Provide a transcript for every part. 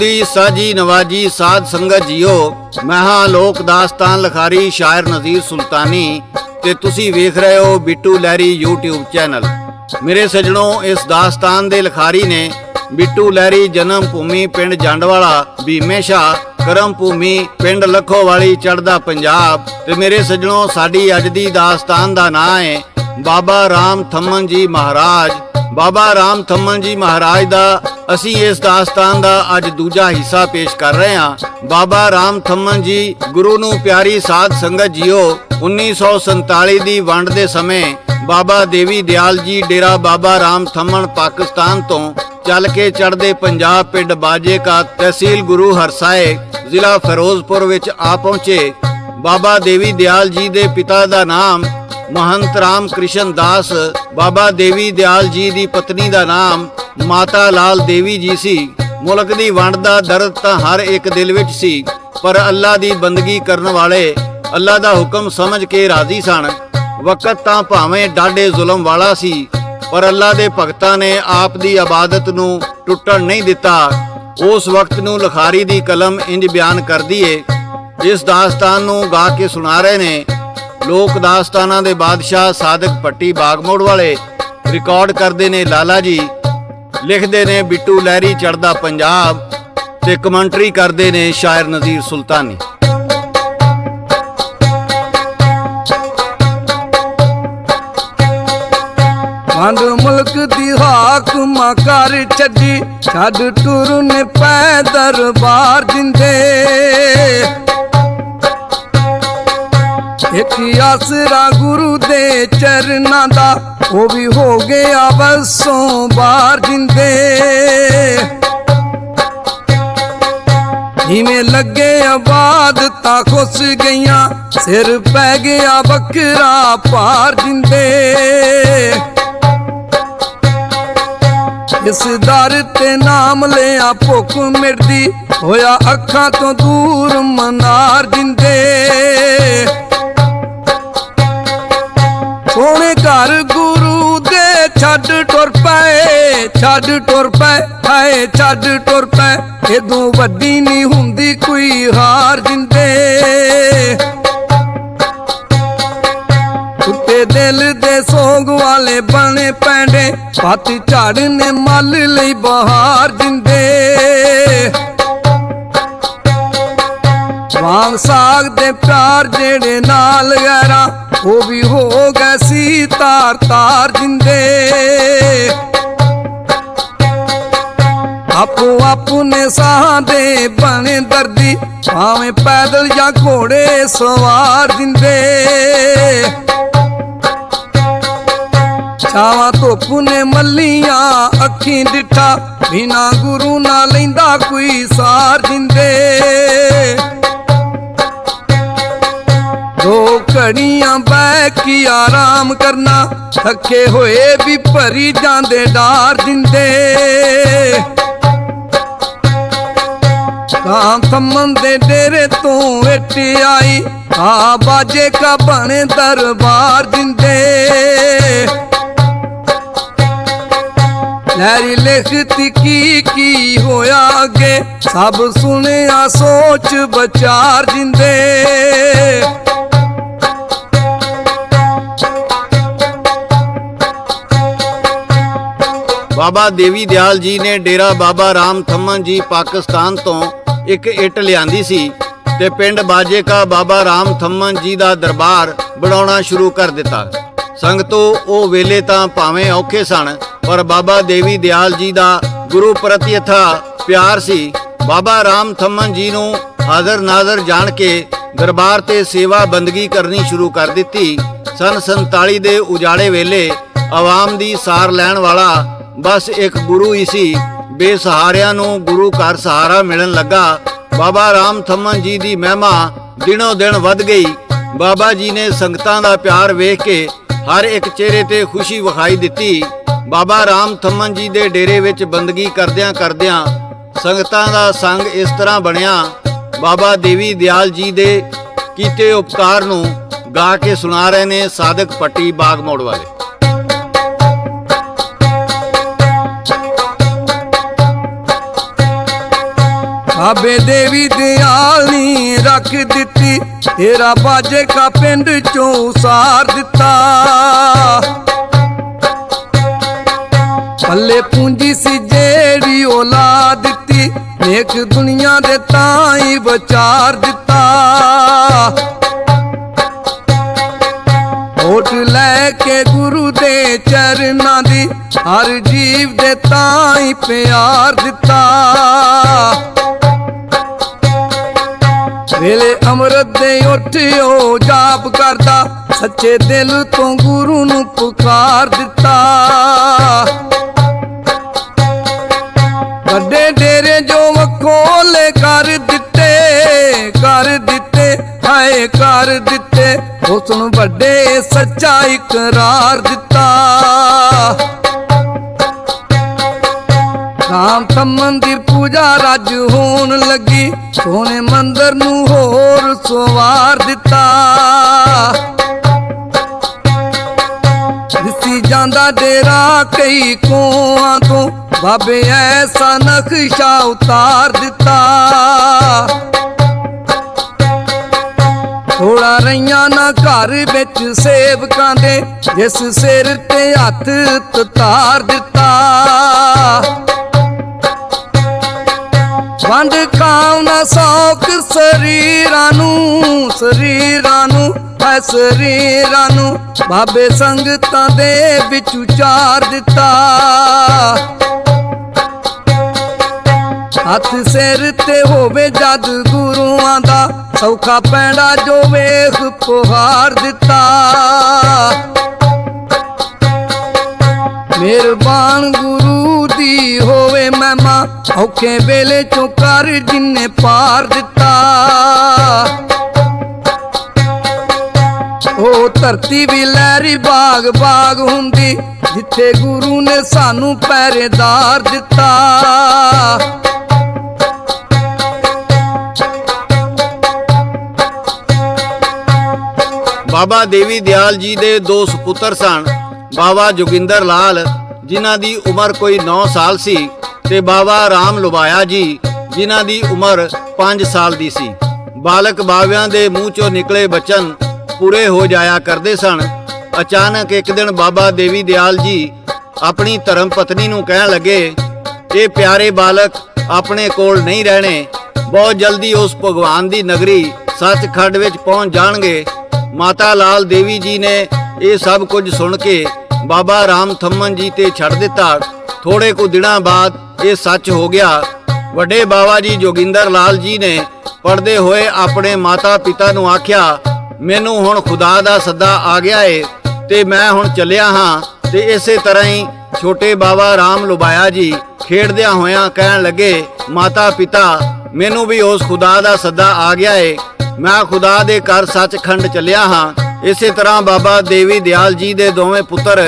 ਦੀ ਸਾਜੀ ਨਵਾਜੀ ਸਾਧ ਸੰਗਤ ਜੀਓ ਮੈਂ ਹਾਂ ਲੋਕ ਦਾਸਤਾਨ ਲਖਾਰੀ ਸ਼ਾਇਰ ਨਜ਼ੀਰ ਸੁਲਤਾਨੀ ਤੇ ਤੁਸੀਂ ਵੇਖ ਰਹੇ ਹੋ ਬਿੱਟੂ ਲਹਿਰੀ YouTube ਚੈਨਲ। ਮੇਰੇ ਸਜਣੋ, ਇਸ ਦਾਸਤਾਨ ਦੇ ਲਖਾਰੀ ਨੇ ਬਿੱਟੂ ਲਹਿਰੀ ਜਨਮ ਭੂਮੀ ਪਿੰਡ ਜੰਡਵਾਲਾ, ਭੀਮੇ ਸ਼ਾਹ, ਕਰਮ ਭੂਮੀ ਪਿੰਡ ਲੱਖੋਵਾਲੀ ਚੜਦਾ ਪੰਜਾਬ ਤੇ ਮੇਰੇ ਸਜਣੋ, ਸਾਡੀ ਅੱਜ ਦੀ ਦਾਸਤਾਨ ਦਾ ਨਾਂ ਹੈ ਬਾਬਾ ਰਾਮ ਥੰਮਨ ਜੀ ਮਹਾਰਾਜ, ਬਾਬਾ ਰਾਮ ਥੰਮਨ ਜੀ ਮਹਾਰਾਜ ਦਾ ਅਸੀਂ ਇਸ ਦਾਸਤਾਨ ਦਾ ਅੱਜ ਦੂਜਾ ਹਿੱਸਾ ਪੇਸ਼ ਕਰ ਰਹੇ ਹਾਂ। ਬਾਬਾ ਰਾਮ ਥੰਮਨ ਜੀ ਗੁਰੂ ਨੂੰ ਪਿਆਰੀ ਸਾਧ ਸੰਗਤ ਜੀਓ 1947 ਦੀ ਵੰਡ ਦੇ ਸਮੇਂ ਬਾਬਾ ਦੇਵੀ ਦਿਆਲ ਜੀ ਡੇਰਾ ਬਾਬਾ ਰਾਮ ਥੰਮਨ ਪਾਕਿਸਤਾਨ ਤੋਂ ਚੱਲ ਕੇ ਚੜਦੇ ਪੰਜਾਬ ਪਿੰਡ ਬਾਜੇ ਕਾ ਤਹਿਸੀਲ ਗੁਰੂ ਹਰਸਾਏ ਜ਼ਿਲ੍ਹਾ ਫਿਰੋਜ਼ਪੁਰ ਵਿੱਚ ਆ ਪਹੁੰਚੇ। ਬਾਬਾ ਦੇਵੀ ਦਿਆਲ ਜੀ ਦੇ ਪਿਤਾ ਦਾ ਨਾਮ ਮਹੰਤ ਰਾਮ ਕ੍ਰਿਸ਼ਨ ਦਾਸ, ਬਾਬਾ ਦੇਵੀ ਦਿਆਲ ਜੀ ਦੀ ਪਤਨੀ ਦਾ ਨਾਮ ਮਾਤਾ ਲਾਲ ਦੇਵੀ ਜੀ ਸੀ। ਮੁਲਕ ਦੀ ਵੰਡ ਦਾ ਦਰਦ ਤਾਂ ਹਰ ਇੱਕ ਦਿਲ ਵਿੱਚ ਸੀ, ਪਰ ਅੱਲਾ ਦੀ ਬੰਦਗੀ ਕਰਨ ਵਾਲੇ ਅੱਲਾ ਦਾ ਹੁਕਮ ਸਮਝ ਕੇ ਰਾਜ਼ੀ ਸਨ। ਵਕਤ ਤਾਂ ਭਾਵੇਂ ਡਾਢੇ ਜ਼ੁਲਮ ਵਾਲਾ ਸੀ, ਪਰ ਅੱਲਾ ਦੇ ਭਗਤਾਂ ਨੇ ਆਪ ਦੀ ਇਬਾਦਤ ਨੂੰ ਟੁੱਟਣ ਨਹੀਂ ਦਿੱਤਾ। ਉਸ ਵਕਤ ਨੂੰ ਲਖਾਰੀ ਦੀ ਕਲਮ ਇੰਜ ਬਿਆਨ ਕਰਦੀ ਏ ਇਸ ਦਾਸਤਾਨ ਨੂੰ ਗਾ ਕੇ ਸੁਣਾ ਰਹੇ ਨੇ ਲੋਕ ਦਾਸਤਾਨਾਂ ਦੇ ਬਾਦਸ਼ਾਹ ਸਾਦਕ ਪੱਟੀ ਬਾਗਮੋੜ ਵਾਲੇ ਰਿਕਾਰਡ ਕਰਦੇ ਨੇ ਲਾਲਾ ਜੀ। ਲਿਖਦੇ ਨੇ, ਬਿੱਟੂ ਲਹਿਰੀ ਚੜਦਾ ਪੰਜਾਬ ਤੇ ਕਮੈਂਟਰੀ ਕਰਦੇ ਨੇ ਸ਼ਾਇਰ ਨਜ਼ੀਰ ਸੁਲਤਾਨੀ। ਵੰਡ ਮੁਲਕ ਦੀ ਹਾਕਮਾ ਕਰ ਛੱਡੀ, ਛੱਡ ਟੁਰ ਪੈ ਦਰਬਾਰ ਜਿੰਦੇ। ਇੱਕ ਆਸਰਾ ਗੁਰੂ ਦੇ ਚਰਨਾਂ ਦਾ, ਉਹ ਵੀ ਹੋ ਗਿਆ ਬਸੋਂ ਬਾਹਰ ਜਿੰਦੇ। ਜਿਵੇਂ ਲੱਗੇ ਆਬਾਦ ਤਾਂ ਖੁੱਸ ਗਈਆਂ, ਸਿਰ ਪੈ ਗਿਆ ਬੱਕਰਾ ਪਾਰ ਜਿੰਦੇ। ਇਸ ਦਰ ਤੇ ਨਾਮ ਲਿਆ ਭੁੱਖ ਮਿਰਦੀ ਹੋਇਆ ਅੱਖਾਂ ਤੋਂ ਦੂਰ ਮਨਾਰ ਜਿੰਦੇ। ਸੋਹਣੇ ਘਰ ਗੁਰੂ ਦੇ ਛੱਡ ਟੁਰ ਪਏ, ਛੱਡ ਟੁਰ ਪਏ, ਹਾਏ, ਛੱਡ ਟੁਰ ਪਏ। ਇਦੋਂ ਵੱਡੀ ਨਹੀਂ ਹੁੰਦੀ ਕੋਈ ਹਾਰ ਜਿੰਦੇ। ਕੁੱਤੇ ਦਿਲ ਦੇ ਸੋਗ ਵਾਲੇ ਬਣੇ ਪੈਂਡੇ ਪੱਤ ਝਾੜ ਮੱਲ ਲਈ ਬਹਾਰ ਦਿੰਦੇ ਵਾਂਗ ਸਾਗ ਦੇ ਪਿਆਰ ਜਿਹੜੇ ਨਾਲ ਗੈਰਾ ਉਹ ਵੀ ਹੋ ਗਏ ਸੀ ਤਾਰ ਤਾਰ ਜਿੰਦੇ। ਆਪੋ ਆਪਣੇ ਸਾਹਾਂ ਦੇ ਬਣੇ ਦਰਦੀ, ਭਾਵੇਂ ਪੈਦਲ ਜਾਂ ਘੋੜੇ ਸਵਾਰ ਦਿੰਦੇ ਛਾਵਾਂ ਧੁੱਪ ਨੇ ਮੱਲੀਆਂ ਅੱਖੀਂ ਡਿਠਾ, ਬਿਨਾ ਗੁਰੂ ਨਾ ਲੈਂਦਾ ਕੋਈ ਸਾਰ ਦਿੰਦੇ ਘੜੀਆਂ ਬਹਿ ਕੇ ਆਰਾਮ ਕਰਨਾ। ਥੱਕੇ ਹੋਏ ਵੀ ਭਰੀ ਜਾਂਦੇ ਡਾਰ ਦਿੰਦੇ। ਤਾਂ ਥੰਮਨ ਦੇ ਡੇਰੇ ਤੋਂ ਇੱਟ ਆਈ। ਆ ਬਾਜੇ ਕਾ ਬਣੇ ਦਰਬਾਰ ਦਿੰਦੇ। ਲੈਰੀ ਲਿਖਤੀ ਕੀ ਕੀ ਹੋਇਆ ਅੱਗੇ? ਸਭ ਸੁਣਿਆ, ਸੋਚ ਵਿਚਾਰ ਜਿੰਦੇ ਬਾਬਾ ਦੇਵੀ ਦਿਆਲ ਜੀ ਨੇ ਡੇਰਾ ਬਾਬਾ ਰਾਮ ਥੰਮਨ ਜੀ ਪਾਕਿਸਤਾਨ ਤੋਂ ਇੱਕ ਇੱਟ ਲਿਆਂਦੀ ਸੀ ਤੇ ਪਿੰਡ ਬਾਜੇ ਕਾ ਬਾਬਾ ਰਾਮ ਥੰਮਨ ਜੀ ਦਾ ਦਰਬਾਰ ਬਣਾਉਣਾ ਸ਼ੁਰੂ ਕਰ ਦਿੱਤਾ। ਸੰਗਤੋ, ਉਹ ਵੇਲੇ ਤਾਂ ਭਾਵੇਂ ਔਖੇ ਸਨ, ਪਰ ਬਾਬਾ ਦੇਵੀ ਦਿਆਲ ਜੀ ਦਾ ਗੁਰੂ ਪ੍ਰਤੀ ਅਥਾ ਪਿਆਰ ਸੀ। ਬਾਬਾ ਰਾਮ ਥੰਮਨ ਜੀ ਨੂੰ ਹਾਜ਼ਰ ਨਾਜ਼ਰ ਜਾਣ ਕੇ ਦਰਬਾਰ ਤੇ ਸੇਵਾ ਬੰਦਗੀ ਕਰਨੀ ਸ਼ੁਰੂ ਕਰ ਦਿੱਤੀ। ਸਨ 47 ਦੇ ਉਜਾੜੇ ਵੇਲੇ ਆਵਾਮ ਦੀ ਸਾਰ ਲੈਣ ਵਾਲਾ ਬਸ ਇੱਕ ਗੁਰੂ ਹੀ ਸੀ। ਬੇਸਹਾਰਿਆਂ ਨੂੰ ਗੁਰੂ ਘਰ ਸਹਾਰਾ ਮਿਲਣ ਲੱਗਾ। ਬਾਬਾ ਰਾਮ ਥੰਮਨ ਜੀ ਦੀ ਮਹਿਮਾ ਦਿਨੋ ਦਿਨ ਵੱਧ ਗਈ। ਬਾਬਾ ਜੀ ਨੇ ਸੰਗਤਾਂ ਦਾ ਪਿਆਰ ਵੇਖ ਕੇ ਹਰ ਇੱਕ ਚਿਹਰੇ ਤੇ ਖੁਸ਼ੀ ਵਿਖਾਈ ਦਿੱਤੀ। ਬਾਬਾ ਰਾਮ ਥੰਮਨ ਜੀ ਦੇ ਡੇਰੇ ਵਿੱਚ ਬੰਦਗੀ ਕਰਦਿਆਂ ਕਰਦਿਆਂ ਸੰਗਤਾਂ ਦਾ ਸੰਗ ਇਸ ਤਰ੍ਹਾਂ ਬਣਿਆ। ਬਾਬਾ ਦੇਵੀ ਦਿਆਲ ਜੀ ਦੇ ਕੀਤੇ ਉਪਕਾਰ ਨੂੰ ਗਾ ਕੇ ਸੁਣਾ ਰਹੇ ਨੇ ਸਾਧਕ ਪੱਟੀ ਬਾਗ ਮੋੜ ਵਾਲੇ। ਬਾਬੇ ਦੇਵੀ ਦਿਆਲੀ ਰੱਖ ਦਿੱਤੀ। ਤੇਰਾ ਬਾਜੇ ਕਾ ਪਿੰਡ ਚੋਂ ਸਾਰ ਦਿੱਤਾ। ਪੱਲੇ ਪੂੰਜੀ ਸੀ ਜਿਹੜੀ ਔਲਾਦ ਦਿੱਤੀ। ਨੇਕ ਦੁਨੀਆ ਦੇ ਤਾਂ ਹੀ ਵਿਚਾਰ ਦਿੱਤਾ। ਓਟ ਲੈ ਕੇ ਗੁਰੂ ਦੇ ਚਰਨਾਂ ਦੀ ਹਰ ਜੀਵ ਦੇ ਤਾਂ ਹੀ ਪਿਆਰ ਦਿੱਤਾ। ਵੇਲੇ ਅੰਮ੍ਰਿਤ ਦੇ ਉੱਠਿਓ ਜਾਪ ਕਰਦਾ, ਸੱਚੇ ਦਿਲ ਤੋਂ ਗੁਰੂ ਨੂੰ ਪੁਕਾਰ ਦਿੱਤਾ। ਵੱਡੇ ਡੇਰੇ ਜੋ ਵਖੋਲੇ ਕਰ ਦਿੱਤੇ ਕਰ ਦਿੱਤੇ, ਹਾਏ ਕਰ ਦਿੱਤੇ, ਉਸ ਨੂੰ ਵੱਡੇ ਸੱਚਾ ਇਕਰਾਰ ਦਿੱਤਾ। ਰਾਮ ਥੰਮਨ ਦੀ ਪੂਜਾ ਰੱਜ ਹੋਣ ਲੱਗੀ। ਸੋਹਣੇ ਮੰਦਰ ਨੂੰ ਹੋਰ ਸਵਾਰ ਦਿੱਤਾ। ਦਿਸੀ ਜਾਂਦਾ ਡੇਰਾ ਕਈ ਕੋਆਂ ਤੋਂ। ਬਾਬੇ ਐਸਾ ਨਕਸ਼ਾ ਉਤਾਰ ਦਿੱਤਾ। ਥੋੜਾ ਰਈਆਂ ਨਾ ਘਰ ਵਿੱਚ ਸੇਵਕਾਂ ਦੇ। ਜਿਸ ਸਿਰ ਤੇ ਹੱਥ ਤਤਾਰ ਦਿੱਤਾ। ਵੰਡ ਕਾਉਣਾ ਸੌਖ ਸਰੀਰਾਂ ਨੂੰ ਸਰੀਰਾਂ ਨੂੰ, ਐ ਸਰੀਰਾਂ ਨੂੰ। ਬਾਬੇ ਸੰਗਤਾਂ ਦੇ ਵਿੱਚ ਉਚਾਰ ਦਿੱਤਾ। ਹੱਥ ਸਿਰ ਤੇ ਹੋਵੇ ਜਦ ਗੁਰੂਆਂ ਦਾ, ਸੌਖਾ ਪੈਂਡਾ ਜੋ ਵੇਖ ਪੁਹਾਰ ਦਿੱਤਾ। ਮਿਹਰਬਾਨ ਗੁਰੂ ਦੀ ਹੋ ਮਹਿਮਾ ਔਖੇ ਵੇਲੇ ਚੋਂ ਕਰ ਜਿੰਨੇ ਪਾਰ ਦਿੱਤਾ। ਉਹ ਧਰਤੀ ਵੀ ਲਹਿਰੀ ਬਾਗ ਬਾਗ ਹੁੰਦੀ, ਜਿੱਥੇ ਗੁਰੂ ਨੇ ਸਾਨੂੰ ਪਹਿਰੇਦਾਰ ਦਿੱਤਾ। ਬਾਬਾ ਦੇਵੀ ਦਿਆਲ ਜੀ ਦੇ ਦੋ ਸੁਪੁੱਤਰ ਸਨ, ਬਾਬਾ ਜੋਗਿੰਦਰ ਲਾਲ, ਜਿਨ੍ਹਾਂ ਦੀ ਉਮਰ ਕੋਈ 9 ਸਾਲ ਸੀ। ਤੇ ਬਾਬਾ ਰਾਮ ਲੁਬਾਇਆ ਜੀ, ਜਿਨ੍ਹਾਂ ਦੀ ਉਮਰ 5 ਸਾਲ ਦੀ ਸੀ। ਬਾਲਕ ਬਾਵਿਆਂ ਦੇ ਮੂੰਹ ਚੋਂ ਨਿਕਲੇ ਬਚਨ ਪੂਰੇ ਹੋ ਜਾਇਆ ਕਰਦੇ ਸਨ। ਅਚਾਨਕ ਇੱਕ ਦਿਨ ਬਾਬਾ ਦੇਵੀ ਦਿਆਲ ਜੀ ਆਪਣੀ ਧਰਮ ਪਤਨੀ ਨੂੰ ਕਹਿਣ ਲੱਗੇ, ਇਹ ਪਿਆਰੇ ਬਾਲਕ, ਆਪਣੇ ਕੋਲ ਨਹੀਂ ਰਹਿਣੇ। ਬਹੁਤ ਜਲਦੀ ਉਸ ਭਗਵਾਨ ਦੀ ਨਗਰੀ ਸੱਚਖੰਡ ਵਿੱਚ ਪਹੁੰਚ ਜਾਣਗੇ। ਮਾਤਾ ਲਾਲ ਦੇਵੀ ਜੀ ਨੇ ਇਹ ਸਭ ਕੁਝ ਸੁਣ ਕੇ ਬਾਬਾ ਰਾਮ ਥੰਮਨ ਜੀ ਤੇ ਛੱਡ ਦਿੱਤਾ। ਥੋੜੇ ਕੁ ਦਿਨਾਂ ਬਾਅਦ ਇਹ ਸੱਚ ਹੋ ਗਿਆ। ਵੱਡੇ ਬਾਬਾ ਜੀ ਜੋਗਿੰਦਰ ਲਾਲ ਜੀ ਨੇ ਪੜਦੇ ਹੋਏ ਆਪਣੇ ਮਾਤਾ ਪਿਤਾ ਨੂੰ ਆਖਿਆ, ਮੈਨੂੰ ਹੁਣ ਖੁਦਾ ਦਾ ਸੱਦਾ ਆ ਗਿਆ ਏ ਤੇ ਮੈਂ ਹੁਣ ਚੱਲਿਆ ਹਾਂ। ਤੇ ਇਸੇ ਤਰ੍ਹਾਂ ਹੀ ਛੋਟੇ ਬਾਬਾ ਰਾਮ ਲੁਬਾਇਆ ਜੀ ਖੇਡਦਿਆਂ ਹੋਇਆਂ ਕਹਿਣ ਲੱਗੇ ਮਾਤਾ ਪਿਤਾ ਮੈਨੂੰ ਵੀ ਉਸ ਖੁਦਾ ਦਾ ਸੱਦਾ ਆ ਗਿਆ ਏ। ਮੈਂ ਖੁਦਾ ਦੇ ਘਰ ਸੱਚਖੰਡ ਚੱਲਿਆ ਹਾਂ। ਇਸੇ ਤਰ੍ਹਾਂ ਬਾਬਾ ਦੇਵੀ ਦਿਆਲ ਜੀ ਦੇ ਦੋਵੇਂ ਪੁੱਤਰ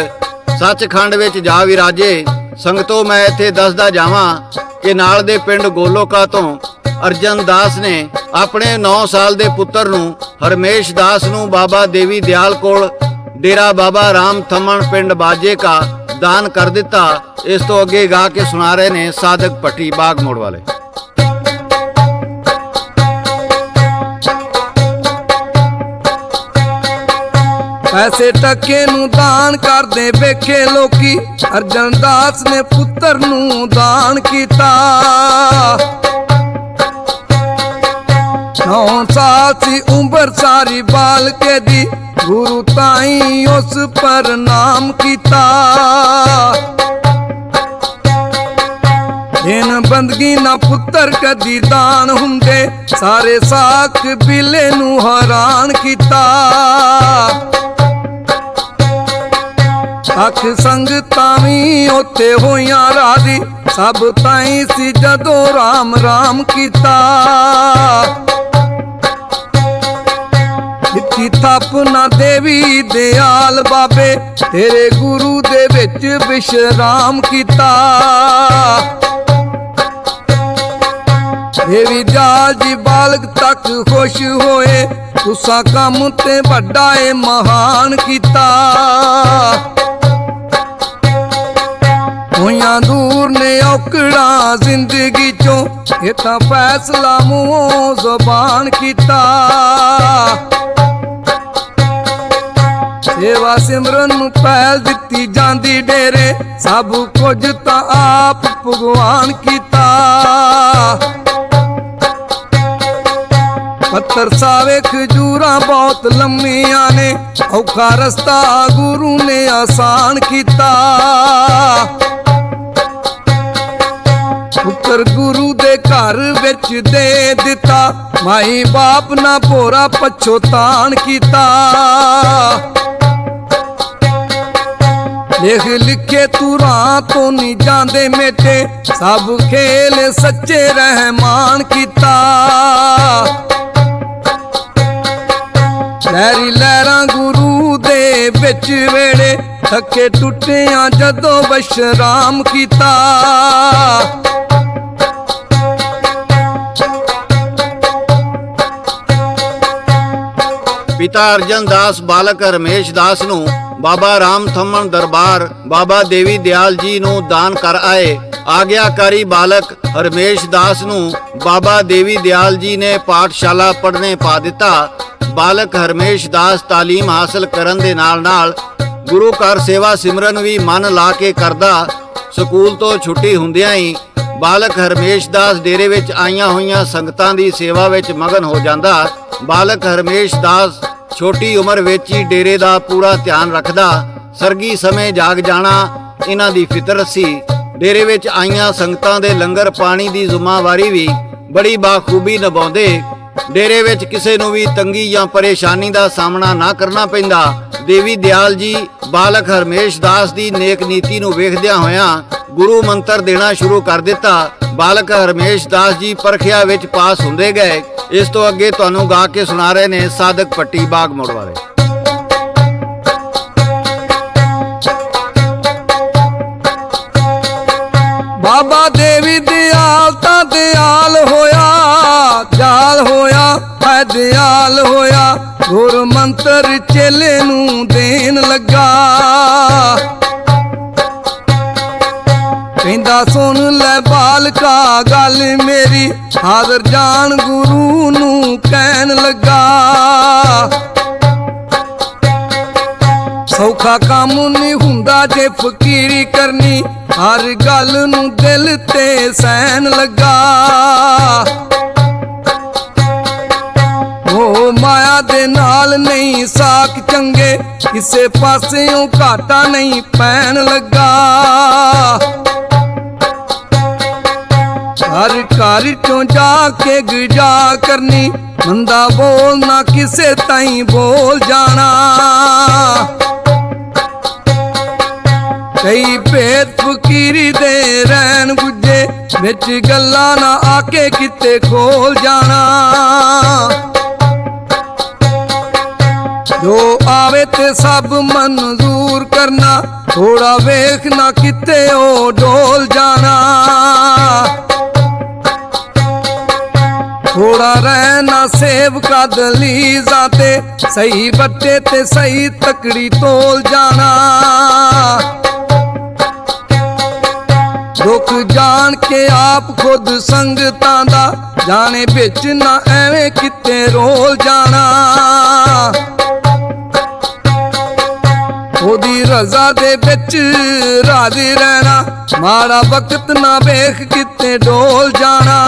ਸੱਚਖੰਡ ਵਿੱਚ ਜਾ ਵਿਰਾਜੇ। ਸੰਗਤੋਂ, ਮੈਂ ਇੱਥੇ ਦੱਸਦਾ ਜਾਵਾਂ ਕਿ ਨਾਲ ਦੇ ਪਿੰਡ ਗੋਲੋਕਾ ਤੋਂ ਅਰਜਨ ਦਾਸ ਨੇ ਆਪਣੇ 9 ਸਾਲ ਦੇ ਪੁੱਤਰ ਨੂੰ ਹਰਮੇਸ਼ ਦਾਸ ਨੂੰ ਬਾਬਾ ਦੇਵੀ ਦਿਆਲ ਕੋਲ ਡੇਰਾ ਬਾਬਾ ਰਾਮ ਥਮਣ ਪਿੰਡ ਬਾਜੇ ਕਾ ਦਾਨ ਕਰ ਦਿੱਤਾ। ਇਸ ਤੋਂ ਅੱਗੇ ਗਾ ਕੇ ਸੁਣਾ ਰਹੇ ਨੇ ਸਾਧਕ ਪੱਟੀ ਬਾਗ ਮੋੜ ਵਾਲੇ। ਪੈਸੇ ਟੱਕੇ ਨੂੰ ਦਾਨ ਕਰਦੇ ਵੇਖੇ ਲੋਕੀ, ਅਰਜਨ ਦਾਸ ਨੇ ਪੁੱਤਰ ਨੂੰ ਦਾਨ ਕੀਤਾ। ਨੌ ਸਾਲ ਸੀ ਉਮਰ ਸਾਰੀ ਬਾਲਕੇ ਦੀ, ਗੁਰੂ ਤਾਈ ਉਸ ਪਰ ਨਾਮ ਕੀਤਾ। ਦਿਨ ਬੰਦਗੀ ਨਾ ਪੁੱਤਰ ਕਦੀ ਦਾਨ ਹੁੰਦੇ, ਸਾਰੇ ਸਾਖ ਬਿਲੇ ਨੂੰ ਹੈਰਾਨ ਕੀਤਾ। ਅੱਖ ਸੰਗਤਾਂ ਵੀ ਉੱਥੇ ਹੋਈਆਂ ਰਾਜੀ। ਸਭ ਤਾਈ ਸੀ ਜਦੋਂ ਰਾਮ ਰਾਮ ਕੀਤਾ। ਜਿੱਤੀ ਥਾਪ ਨਾ ਦੇਵੀ, ਦਿਆਲ ਬਾਬੇ, ਤੇਰੇ ਗੁਰੂ ਦੇ ਵਿੱਚ ਵਿਸ਼ਰਾਮ ਕੀਤਾ। ਦੇਵੀ ਦਿਆਲ ਜੀ ਬਾਲਕ ਤੱਕ ਖੁਸ਼ ਹੋਏ ਤੁਸਾਂ ਕੰਮ ਤੇ ਵੱਡਾ ਏ ਮਹਾਨ ਕੀਤਾ। ਹੋਈਆਂ ਦੂਰ ਨੇ ਔਕੜਾਂ ਜ਼ਿੰਦਗੀ ਚੋਂ। ਇਹ ਤਾਂ ਫੈਸਲਾ ਮੂੰਹੋਂ ਜ਼ੁਬਾਨ ਕੀਤਾ। ਸੇਵਾ ਸਿਮਰਨ ਨੂੰ ਪਹਿਲ ਦਿੱਤੀ ਜਾਂਦੀ ਡੇਰੇ। ਸਭ ਕੁਝ ਤਾਂ ਆਪ ਭਗਵਾਨ ਕੀਤਾ। ਪੱਤਰ ਸਾਵੇ ਖਜੂਰਾਂ ਬਹੁਤ ਲੰਮੀਆਂ ਨੇ, ਔਖਾ ਰਸਤਾ ਗੁਰੂ ਨੇ ਆਸਾਨ ਕੀਤਾ। ਪੁੱਤਰ ਗੁਰੂ ਦੇ ਘਰ ਵਿੱਚ ਦੇ ਦਿੱਤਾ, ਮਾਈ ਬਾਪ ਨਾ ਭੋਰਾ ਪਛੋਤਾਨ ਕੀਤਾ। ਲਿਖ ਲਿਖੇ ਤੁਰਾਂ ਤੋਂ ਨਹੀਂ ਜਾਂਦੇ ਮੇਟੇ, ਸਭ ਖੇਲ ਸੱਚੇ ਰਹਿਮਾਨ ਕੀਤਾ। ਲਹਿਰੀ ਲਹਿਰਾਂ ਗੁਰੂ ਦੇ ਵਿੱਚ ਵੇੜੇ ਥੱਕੇ ਟੁੱਟਿਆਂ ਜਦੋਂ ਬਸ਼ਰਾਮ ਕੀਤਾ। ਪਿਤਾ ਅਰਜਨ ਦਾਸ, ਬਾਲਕ ਰਮੇਸ਼ ਦਾਸ ਨੂੰ ਬਾਬਾ ਰਾਮ ਥੰਮਣ ਦਰਬਾਰ, ਬਾਬਾ ਦੇਵੀ ਦਿਆਲ ਜੀ ਨੂੰ ਦਾਨ ਕਰ ਆਏ। ਆਗਿਆਕਾਰੀ ਬਾਲਕ ਰਮੇਸ਼ ਦਾਸ ਨੂੰ ਬਾਬਾ ਦੇਵੀ ਦਿਆਲ ਜੀ ਨੇ ਪਾਠਸ਼ਾਲਾ ਪੜ੍ਹਨੇ ਪਾ ਦਿੱਤਾ। ਬਾਲਕ ਹਰਮੇਸ਼ ਦਾਸ ਤਾਲੀਮ ਹਾਸਲ ਕਰਨ ਦੇ ਨਾਲ-ਨਾਲ ਗੁਰੂ ਘਰ ਸੇਵਾ ਸਿਮਰਨ ਵੀ ਮਨ ਲਾ ਕੇ ਕਰਦਾ, ਸਕੂਲ ਤੋਂ ਛੁੱਟੀ ਹੁੰਦਿਆਂ ਹੀ ਬਾਲਕ ਹਰਮੇਸ਼ ਦਾਸ ਡੇਰੇ ਵਿੱਚ ਆਈਆਂ ਹੋਈਆਂ ਸੰਗਤਾਂ ਦੀ ਸੇਵਾ ਵਿੱਚ ਮਗਨ ਹੋ ਜਾਂਦਾ। ਬਾਲਕ ਹਰਮੇਸ਼ ਦਾਸ ਛੋਟੀ ਉਮਰ ਵਿੱਚ ਹੀ ਡੇਰੇ ਦਾ ਪੂਰਾ ਧਿਆਨ ਰੱਖਦਾ, ਸਰਗੀ ਸਮੇਂ ਜਾਗ ਜਾਣਾ ਇਹਨਾਂ ਦੀ ਫਿਤਰਤ ਸੀ। ਡੇਰੇ ਵਿੱਚ ਆਈਆਂ ਸੰਗਤਾਂ ਦੇ ਲੰਗਰ ਪਾਣੀ ਦੀ ਜ਼ਿੰਮੇਵਾਰੀ ਵੀ ਬੜੀ ਬਾਖੂਬੀ ਨਿਭਾਉਂਦੇ ਡੇਰੇ ਵਿੱਚ ਕਿਸੇ ਨੂੰ ਵੀ ਤੰਗੀ ਜਾਂ ਪਰੇਸ਼ਾਨੀ ਦਾ ਸਾਹਮਣਾ ਨਾ ਕਰਨਾ ਪੈਂਦਾ। ਦੇਵੀ ਦਿਆਲ ਜੀ, ਬਾਲਕ ਹਰਮੇਸ਼ ਦਾਸ ਦੀ ਨੇਕ ਨੀਤੀ ਨੂੰ ਵੇਖਦਿਆਂ ਹੋਇਆਂ ਗੁਰੂ ਮੰਤਰ ਦੇਣਾ ਸ਼ੁਰੂ ਕਰ ਦਿੱਤਾ। ਬਾਲਕ ਹਰਮੇਸ਼ ਦਾਸ ਜੀ ਪਰਖਿਆ ਵਿੱਚ ਪਾਸ ਹੁੰਦੇ ਗਏ। ਇਸ ਤੋਂ ਅੱਗੇ ਤੁਹਾਨੂੰ ਗਾ ਕੇ ਸੁਣਾ ਰਹੇ ਨੇ ਸਾਧਕ ਪੱਟੀ ਬਾਗ ਮੋੜ ਵਾਲੇ। ਬਾਬਾ ਦੇਵੀ ਦਿਆਲ ਤਾਂ ਦਿਆਲ ਹੋਇਆ ਜਾਲ ਹੋਇਆ ਹੈ ਦਿਆਲ ਹੋਇਆ, ਗੁਰ ਮੰਤਰ ਚੇਲੇ ਨੂੰ ਦੇਣ ਲੱਗਾ। ਕਹਿੰਦਾ, ਸੁਣ ਲੈ ਬਾਲਕਾ, ਗੱਲ ਮੇਰੀ, ਹਾਜ਼ਰ ਜਾਣ ਗੁਰੂ ਨੂੰ ਕਹਿਣ ਲੱਗਾ। ਸੌਖਾ ਕੰਮ ਨਹੀਂ ਹੁੰਦਾ ਜੇ ਫਕੀਰੀ ਕਰਨੀ, ਹਰ ਗੱਲ ਨੂੰ ਦਿਲ ਤੇ ਸਹਿਣ ਲੱਗਾ। ਦੇ ਨਾਲ ਨਹੀਂ ਸਾਖ ਚੰਗੇ, ਕਿਸੇ ਪਾਸਿਓਂ ਘਾਟਾ ਨਹੀਂ ਪੈਣ ਲੱਗਾ। ਹਰ ਘਰ ਚੋਂ ਜਾ ਕੇ ਗੁਜਾ ਕਰਨੀ, ਮੰਦਾ ਬੋਲਣਾ ਕਿਸੇ ਤਾਈਂ ਬੋਲ ਜਾਣਾ। ਕਈ ਭੇਦ ਫਕੀਰੀ ਦੇ ਰਹਿਣ ਗੁੱਜੇ ਵਿੱਚ ਗੱਲਾਂ ਨਾ ਆ ਕੇ ਕਿਤੇ ਖੋਲ ਜਾਣਾ। ਜੋ ਆਵੇ ਤੇ ਸਭ ਮਨਜ਼ੂਰ ਕਰਨਾ ਥੋੜਾ ਵੇਖਣਾ ਕਿਤੇ ਉਹ ਡੋਲ ਜਾਣਾ। ਥੋੜਾ ਰਹਿਣਾ ਸੇਵਕਾ ਦਲੀਜ਼ਾਂ ਤੇ, ਸਹੀ ਬੱਟੇ ਤੇ ਸਹੀ ਤਕੜੀ ਤੋਲ ਜਾਣਾ। ਦੁੱਖ ਜਾਣ ਕੇ ਆਪ ਖੁਦ ਸੰਗਤਾਂ ਦਾ, ਜਾਣੇ ਵਿੱਚ ਨਾ ਐਵੇਂ ਕਿਤੇ ਰੋਲ ਜਾਣਾ। ਉਹਦੀ ਰਜ਼ਾ ਦੇ ਵਿੱਚ ਰਾਜ਼ੀ ਰਹਿਣਾ। ਮਾੜਾ ਵਕਤ ਨਾ ਵੇਖ ਕਿਤੇ ਡੋਲ ਜਾਣਾ।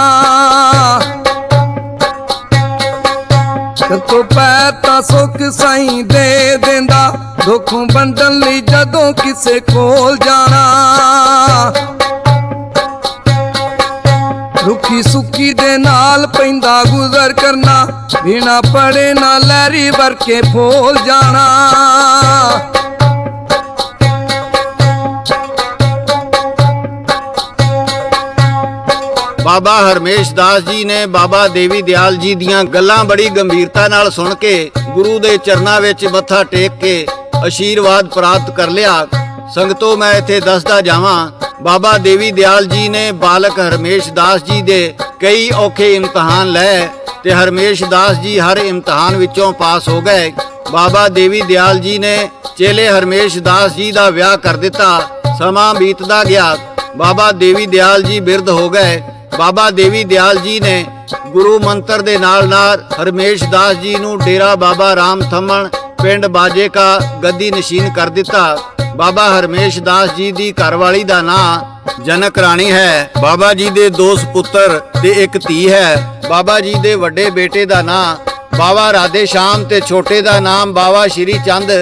ਤੋ ਪੈ ਤਾਂ ਸੁੱਖ ਸਾਈਂ ਦੇ ਦਿੰਦਾ। ਦੁੱਖ ਵੰਡਣ ਲਈ ਜਦੋਂ ਕਿਸੇ ਕੋਲ ਜਾਣਾ। ਰੁੱਖੀ ਸੁਖੀ ਦੇ ਨਾਲ ਪੈਂਦਾ ਗੁਜ਼ਰ ਕਰਨਾ। ਬਿਨਾ ਪੜੇ ਨਾ ਲਹਿਰੀ ਵਰਕੇ ਫੋਲ ਜਾਣਾ। ਬਾਬਾ ਹਰਮੇਸ਼ ਦਾਸ ਜੀ ਨੇ ਬਾਬਾ ਦੇਵੀ ਦਿਆਲ ਜੀ ਦੀਆਂ ਗੱਲਾਂ ਬੜੀ ਗੰਭੀਰਤਾ ਨਾਲ ਸੁਣ ਕੇ ਗੁਰੂ ਦੇ ਚਰਨਾਂ ਵਿੱਚ ਮੱਥਾ ਟੇਕ ਕੇ ਅਸ਼ੀਰਵਾਦ ਪ੍ਰਾਪਤ ਕਰ ਲਿਆ। ਸੰਗਤੋ, ਮੈਂ ਇੱਥੇ ਦੱਸਦਾ ਜਾਵਾਂ, ਬਾਬਾ ਦੇਵੀ ਦਿਆਲ ਜੀ ਨੇ ਬਾਲਕ ਹਰਮੇਸ਼ ਦਾਸ ਜੀ ਦੇ ਕਈ ਔਖੇ ਇਮਤਿਹਾਨ ਲਏ ਤੇ ਹਰਮੇਸ਼ ਦਾਸ ਜੀ ਹਰ ਇਮਤਿਹਾਨ ਵਿੱਚੋਂ ਪਾਸ ਹੋ ਗਏ। ਬਾਬਾ ਦੇਵੀ ਦਿਆਲ ਜੀ ਨੇ ਚੇਲੇ ਹਰਮੇਸ਼ ਦਾਸ ਜੀ ਦਾ ਵਿਆਹ ਕਰ ਦਿੱਤਾ। ਸਮਾਂ ਬੀਤਦਾ ਗਿਆ। ਬਾਬਾ ਦੇਵੀ ਦਿਆਲ ਜੀ ਬਿਰਧ ਹੋ ਗਏ। ਬਾਬਾ ਦੇਵੀ ਦਿਆਲ ਜੀ ਨੇ ਗੁਰੂ ਮੰਤਰ ਦੇ ਨਾਲ ਨਾਲ ਹਰਮੇਸ਼ ਦਾਸ ਜੀ ਨੂੰ ਡੇਰਾ ਬਾਬਾ ਰਾਮ ਥੰਮਣ, ਪਿੰਡ ਬਾਜੇ ਕਾ ਗੱਦੀ ਨਸ਼ੀਨ ਕਰ ਦਿੱਤਾ। ਬਾਬਾ ਹਰਮੇਸ਼ ਦਾਸ ਜੀ ਦੀ ਘਰਵਾਲੀ ਦਾ ਨਾਂ ਜਨਕ ਰਾਣੀ ਹੈ। ਬਾਬਾ ਜੀ ਦੇ ਦੋ ਸੁਪੁੱਤਰ ਤੇ ਇੱਕ ਧੀ ਹੈ। ਬਾਬਾ ਜੀ ਦੇ ਵੱਡੇ ਬੇਟੇ ਦਾ ਨਾਂ ਬਾਬਾ ਰਾਧੇ ਸ਼ਾਮ ਤੇ ਛੋਟੇ ਦਾ ਨਾਮ ਬਾਬਾ ਸ਼੍ਰੀ ਚੰਦ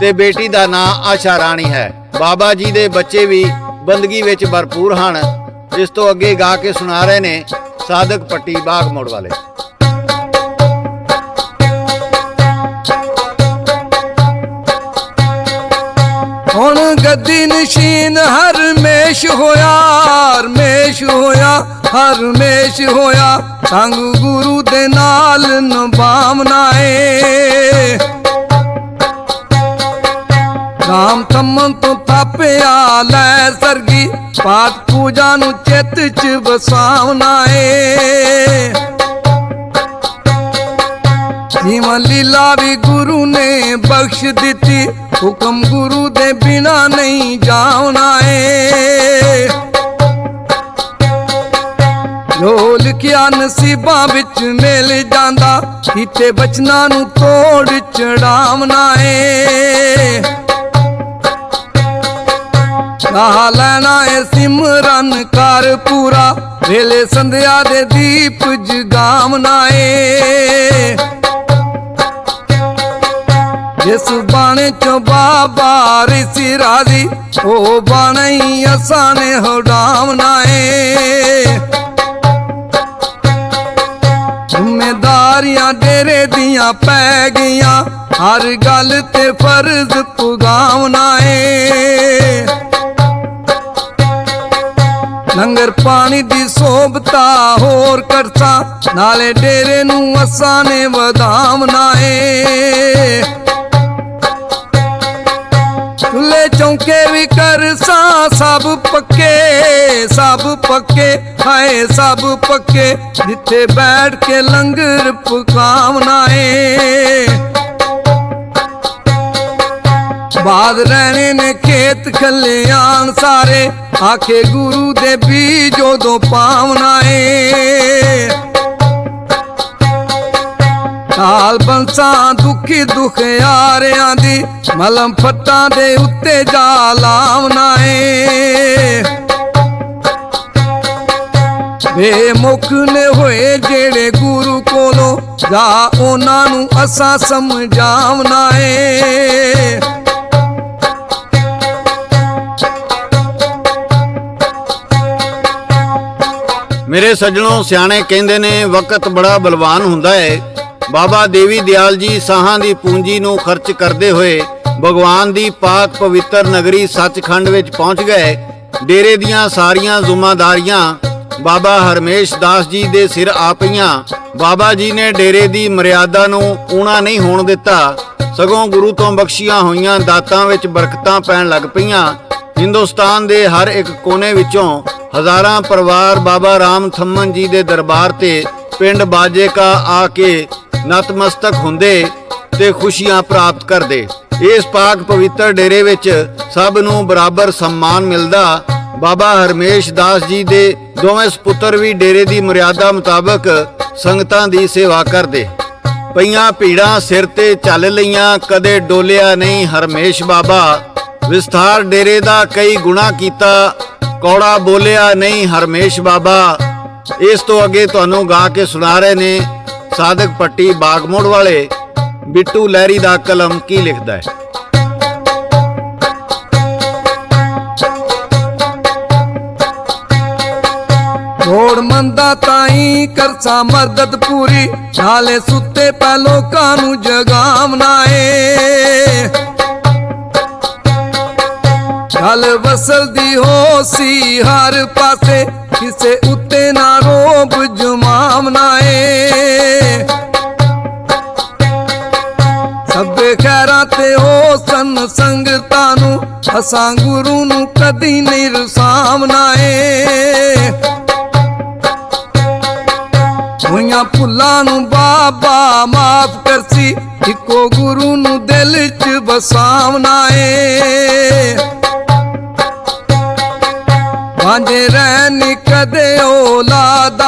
ਤੇ ਬੇਟੀ ਦਾ ਨਾਂ ਆਸ਼ਾ ਰਾਣੀ ਹੈ। ਬਾਬਾ ਜੀ ਦੇ ਬੱਚੇ ਵੀ ਬੰਦਗੀ ਵਿੱਚ ਭਰਪੂਰ ਹਨ। ਇਸ ਤੋਂ ਅੱਗੇ ਗਾ ਕੇ ਸੁਣਾ ਰਹੇ ਨੇ ਸਾਧਕ ਪੱਟੀ ਬਾਗ ਮੋੜ ਵਾਲੇ। ਹੁਣ ਗੱਦੀ ਨਸ਼ੀਨ ਹਰਮੇਸ਼ ਹੋਇਆ ਹਰਮੇਸ਼ ਹੋਇਆ ਹਰਮੇਸ਼ ਹੋਇਆ। ਸੰਗ ਗੁਰੂ ਦੇ ਨਾਲ ਨਿਭਾਵਨਾਏ ਰਾਮ ਥੰਮਨ ਤੋਂ ਥਾਪਿਆ ਲੈ ਸਰਗੀ, ਪਾਠ ਪੂਜਾ ਨੂੰ ਚਿੱਤ ਚ ਵਸਾਵਨਾਏ ਜੀਵਨ ਲੀਲਾ ਵੀ ਗੁਰੂ ਨੇ ਬਖਸ਼ ਦਿੱਤੀ, ਹੁਕਮ ਗੁਰੂ ਦੇ ਬਿਨਾ ਨਹੀਂ ਜਾਣਾ ਏ। ਜੋ ਲਿਖਿਆ ਨਸੀਬਾਂ ਵਿੱਚ ਮਿਲ ਜਾਂਦਾ, ਕੀਤੇ ਬਚਨਾਂ ਨੂੰ ਤੋੜ ਚੜਾਵਣਾ ਏ। ਰਾਹ ਲੈਣਾ ਏ ਸਿਮਰਨ ਕਰ ਪੂਰਾ। ਵੇਲੇ ਸੰਧਿਆ ਦੇ ਦੀਪ ਜਗਾਵਣਾ ਏ ਜਿਸ ਬਾਣੇ ਚੋਂ ਬਾਬਾ ਰਿਸੀ ਰਾਜ਼ੀ ਉਹ ਬਾਣੇ ਹੀ ਅਸਾਂ ਨੇ ਹਡਾਵਣਾ ਏ ਜ਼ਿੰਮੇਦਾਰੀਆਂ ਡੇਰੇ ਦੀਆਂ ਪੈ ਗਈਆਂ, ਹਰ ਗੱਲ ਤੇ ਫਰਜ਼ ਪੁਗਾਵਣਾ ਏ ਲੰਗਰ ਪਾਣੀ ਦੀ ਸੋਭਤਾ ਹੋਰ ਕਰਤਾ। ਨਾਲੇ ਡੇਰੇ ਨੂੰ ਅਸਾਂ ਨੇ ਵਧਾਵਣਾ ਏ ਚੁੱਲੇ ਚੌਂਕੇ ਵੀ ਕਰਸਾਂ, ਸਭ ਪੱਕੇ ਸਭ ਪੱਕੇ, ਹਾਏ, ਸਭ ਪੱਕੇ। ਜਿੱਥੇ ਬੈਠ ਕੇ ਲੰਗਰ ਪਕਾਵਣਾ ਏ ਬਾਦ ਰਹਿਣੇ ਨੇ ਖੇਤ ਖਲਿਆਣ ਸਾਰੇ। ਆਖੇ ਗੁਰੂ ਦੇ ਬੀਜ ਉਦੋਂ ਪਾਵਣਾ ਏ ਕਾਲ ਬੰਸਾਂ ਦੁਖੀ ਦੁਖ ਯਾਰਿਆਂ ਦੀ, ਮਲਮ ਫੱਟਾਂ ਦੇ ਉੱਤੇ ਜਾ ਲਾਵਨਾ ਏ ਬੇਮੁਖ ਨੇ ਹੋਏ ਜਿਹੜੇ ਗੁਰੂ ਕੋਲੋਂ, ਜਾ ਉਹਨਾਂ ਨੂੰ ਅਸਾਂ ਸਮਝਾਵਣਾ ਏ ਮੇਰੇ ਸੱਜਣੋਂ, ਸਿਆਣੇ ਕਹਿੰਦੇ ਨੇ, ਵਕਤ ਬੜਾ ਬਲਵਾਨ ਹੁੰਦਾ ਹੈ ਬਾਬਾ ਦੇਵੀ ਦਿਆਲ ਜੀ ਸਾਹਾਂ ਦੀ ਪੂੰਜੀ ਨੂੰ ਖਰਚ ਕਰਦੇ ਹੋਏ ਭਗਵਾਨ ਦੀ ਪਾਕ ਪਵਿੱਤਰ ਨਗਰੀ ਸੱਚਖੰਡ ਵਿੱਚ ਪਹੁੰਚ ਗਏ। ਡੇਰੇ ਦੀਆਂ ਸਾਰੀਆਂ ਜ਼ਿੰਮੇਵਾਰੀਆਂ ਬਾਬਾ ਹਰਮੇਸ਼ ਦਾਸ ਜੀ ਦੇ ਸਿਰ ਆ ਪਈਆਂ। ਬਾਬਾ ਜੀ ਨੇ ਡੇਰੇ ਦੀ ਮਰਿਆਦਾ ਨੂੰ ਊਣਾ ਨਹੀਂ ਹੋਣ ਦਿੱਤਾ। ਸਗੋਂ ਗੁਰੂ ਤੋਂ ਬਖਸ਼ੀਆਂ ਹੋਈਆਂ ਦਾਤਾਂ ਵਿੱਚ ਬਰਕਤਾਂ ਪੈਣ ਲੱਗ ਪਈਆਂ। ਹਿੰਦੁਸਤਾਨ ਦੇ ਹਰ ਇੱਕ ਕੋਨੇ ਵਿੱਚੋਂ ਹਜ਼ਾਰਾਂ ਪਰਿਵਾਰ ਬਾਬਾ ਰਾਮ ਥੰਮਨ ਜੀ ਦੇ ਦਰਬਾਰ ਤੇ ਪਿੰਡ ਬਾਜੇ ਕਾ ਆ ਕੇ ਨਤਮਸਤਕ ਹੁੰਦੇ ਤੇ ਖੁਸ਼ੀਆਂ ਪ੍ਰਾਪਤ ਕਰਦੇ। ਇਸ ਪਾਕ ਪਵਿੱਤਰ ਡੇਰੇ ਵਿੱਚ ਸਭ ਨੂੰ ਬਰਾਬਰ ਸਨਮਾਨ ਮਿਲਦਾ। ਬਾਬਾ ਹਰਮੇਸ਼ ਦਾਸ ਜੀ ਦੇ ਦੋਵੇਂ ਸੁਪੁੱਤਰ ਵੀ ਡੇਰੇ ਦੀ ਮਰਿਆਦਾ ਮੁਤਾਬਕ ਸੰਗਤਾਂ ਦੀ ਸੇਵਾ ਕਰਦੇ। ਪਈਆਂ ਭੀੜਾਂ ਸਿਰ ਤੇ ਚੱਲ ਲਈਆਂ, ਕਦੇ ਡੋਲਿਆ ਨਹੀਂ ਹਰਮੇਸ਼ ਬਾਬਾ। ਵਿਸਥਾਰ ਡੇਰੇ ਦਾ ਕਈ ਗੁਣਾ ਕੀਤਾ ਕੌੜਾ ਬੋਲਿਆ, ਨਹੀਂ ਹਰਮੇਸ਼ ਬਾਬਾ, ਇਸ ਤੋਂ ਅੱਗੇ ਤੁਹਾਨੂੰ ਗਾ ਕੇ ਸੁਣਾ ਰਹੇ ਨੇ ਸਾਦਕ ਪੱਟੀ ਬਾਗਮੋੜ ਵਾਲੇ। ਬਿੱਟੂ ਲਹਿਰੀ ਦਾ ਕਲਮ ਕੀ ਲਿਖਦਾ ਹੈ? ਲੋੜ ਮੰਦਾ ਤਾਈ, ਕਰਸਾ ਮਦਦ ਪੂਰੀ, ਨਾਲੇ ਸੁੱਤੇ ਪੈ ਲੋਕਾਂ ਨੂੰ ਜਗਾਵਣਾ ਏ। ਗੱਲ ਵਸਲਦੀ ਹੋ ਸੀ ਹਰ ਪਾਸੇ ਕਿਸੇ ਉੱਤੇ ਨਾ ਰੋਬ ਜਮਾਵਣਾ ਏ। ਸਭੇ ਖੈਰਾਂ ਤੇ ਹੋ ਸਨ ਸੰਗਤਾਂ ਨੂੰ, ਅਸਾਂ ਗੁਰੂ ਨੂੰ ਕਦੀ ਨਹੀਂ ਰਸਾਵਣਾ ਏ। ਹੋਈਆਂ ਭੁੱਲਾਂ ਨੂੰ ਬਾਬਾ ਮਾਫ ਕਰਸੀ, ਇੱਕੋ ਗੁਰੂ ਨੂੰ ਦਿਲ 'ਚ ਵਸਾਵਣਾ ਏ। ਵਾਂਝੇ ਰਹਿ ਨੀ ਕਦੇ ਔਲਾਦ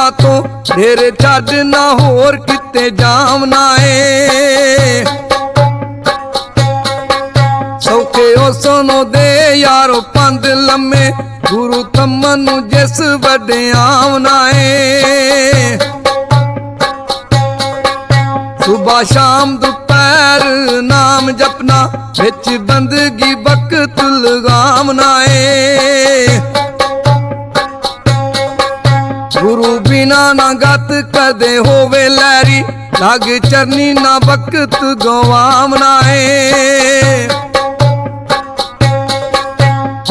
ਤੇਰੇ ਛੱਡ ਨਾ ਹੋਰ ਕਿਤੇ ਜਾਮ ਨਾ ਏ। ਸੌਖੇ ਉਸਨੋਂ ਦੇ ਯਾਰੋ ਪੰਦ ਲੰਮੇ। ਗੁਰੂ ਤਮਨ ਨੂੰ ਜਿਸ ਵਡਿਆਮ ਨਾ ਏ। ਸੁਬਾ ਸ਼ਾਮ ਦੁਪਹਿਰ ਨਾਮ ਜਪਣਾ, ਵਿੱਚ ਬੰਦਗੀ ਵਕਤ ਲਗਾਮ ਨਾ ਏ। ਗੁਰੂ ਬਿਨਾ ਨਾ ਗਤ ਕਦੇ ਹੋਵੇ ਲੈਰੀ ਲੱਗ ਚਰਨੀ ਨਾ ਵਕਤ ਗਵਾਮ ਏ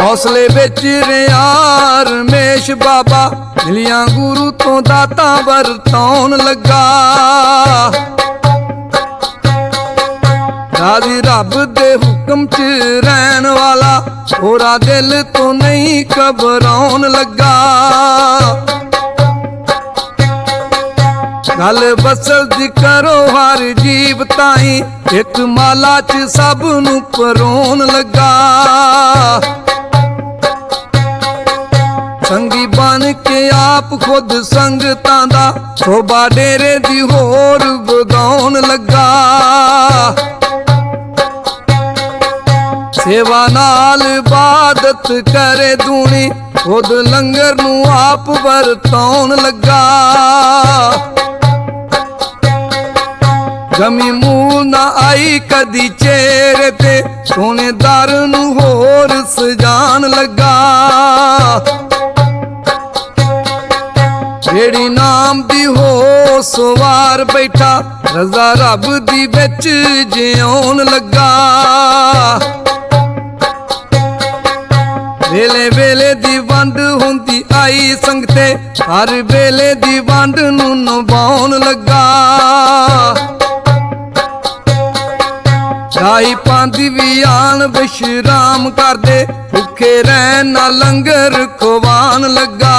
ਹੌਸਲੇ ਵਿੱਚ ਰਿਆਰ ਰਮੇਸ਼ ਬਾਬਾ, ਮਿਲਿਆ ਗੁਰੂ ਤੋਂ ਦਾਤਾ ਵਰਤੌਣ ਲੱਗਾ। ਰਾਜੀ ਰੱਬ ਦੇ ਹੁਕਮ 'ਚ ਰਹਿਣ ਵਾਲਾ, ਹੋਰਾ ਦਿਲ ਤੋਂ ਨਹੀਂ ਘਬਰਾਉਣ ਲੱਗਾ। ਗੱਲ ਬਸਲ ਦੀ ਕਰੋ ਹਰ ਜੀਵ ਤਾਈ, ਇੱਕ ਮਾਲਾ 'ਚ ਸਭ ਨੂੰ ਪਰੋਣ ਲੱਗਾ। ਸੰਗੀ ਬਣ ਕੇ ਆਪ ਖੁਦ ਸੰਗਤਾਂ ਦਾ, ਸੋਭਾ ਡੇਰੇ ਦੀ ਹੋਰ ਵਧਾਉਣ ਲੱਗਾ। ਸੇਵਾ ਨਾਲ ਬਾਦਤ ਕਰੇ ਦੂਣੀ, ਖੁਦ ਲੰਗਰ ਨੂੰ ਆਪ ਵਰਤਾਉਣ ਲੱਗਾ। ਗਮੀ ਮੂਲ ਨਾ ਆਈ ਕਦੀ ਚਿਹਰੇ ਤੇ। ਸੋਨੇਦਾਰ ਨੂੰ ਹੋਰ ਸਜਾਨ ਲੱਗਾ। ਜਿਹੜੀ ਨਾਮ ਦੀ ਹੋ ਸਵਾਰ ਬੈਠਾ, ਰਜ਼ਾ ਰੱਬ ਦੀ ਵਿੱਚ ਜਿਉਣ ਲੱਗਾ। ਵੇਲੇ ਵੇਲੇ ਦੀ ਵੰਡ ਹੁੰਦੀ ਆਈ ਸੰਗਤੇ ਹਰ ਵੇਲੇ ਦੀ ਵੰਡ ਨੂੰ ਨਵਾਉਣ ਲੱਗਾ। ਸਾਈ ਪਾਂਦੀ ਵੀ ਆਣ ਵਿਸ਼ਰਾਮ ਕਰਦੇ, ਭੁੱਖੇ ਰਹਿਣ ਨਾ ਲੰਗਰ ਖਵਾਨ ਲੱਗਾ।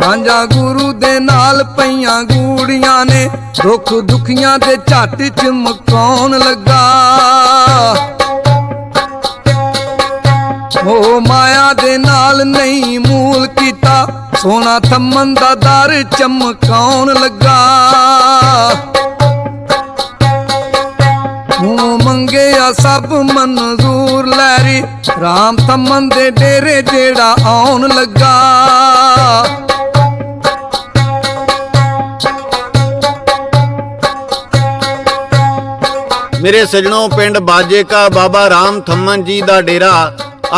ਸਾਂਝਾ ਗੁਰੂ ਦੇ ਨਾਲ ਪਈਆਂ ਗੂੜੀਆਂ ਨੇ, ਦੁੱਖ ਦੁਖੀਆਂ ਦੇ ਝੱਟ ਚਮਕਾਉਣ ਲੱਗਾ। ਉਹ ਮਾਇਆ ਦੇ ਨਾਲ ਨਹੀਂ ਮੂਲ ਕੀਤਾ, ਸੋਨਾ ਥੰਮਨ ਦਾ ਦਰ ਚਮਕਾਉਣ ਲੱਗਾ। ਮੰਗਿਆ ਸਭ ਮਨਜ਼ੂਰ। ਲੈਰੀ ਰਾਮ ਥੰਮਨ ਦੇ ਡੇਰੇ ਜਿਹੜਾ ਆਉਣ ਲੱਗਾ। ਮੇਰੇ ਸਜਣੋਂ, ਪਿੰਡ ਬਾਜੇਕਾ ਬਾਬਾ ਰਾਮ ਥੰਮਨ ਜੀ ਦਾ ਡੇਰਾ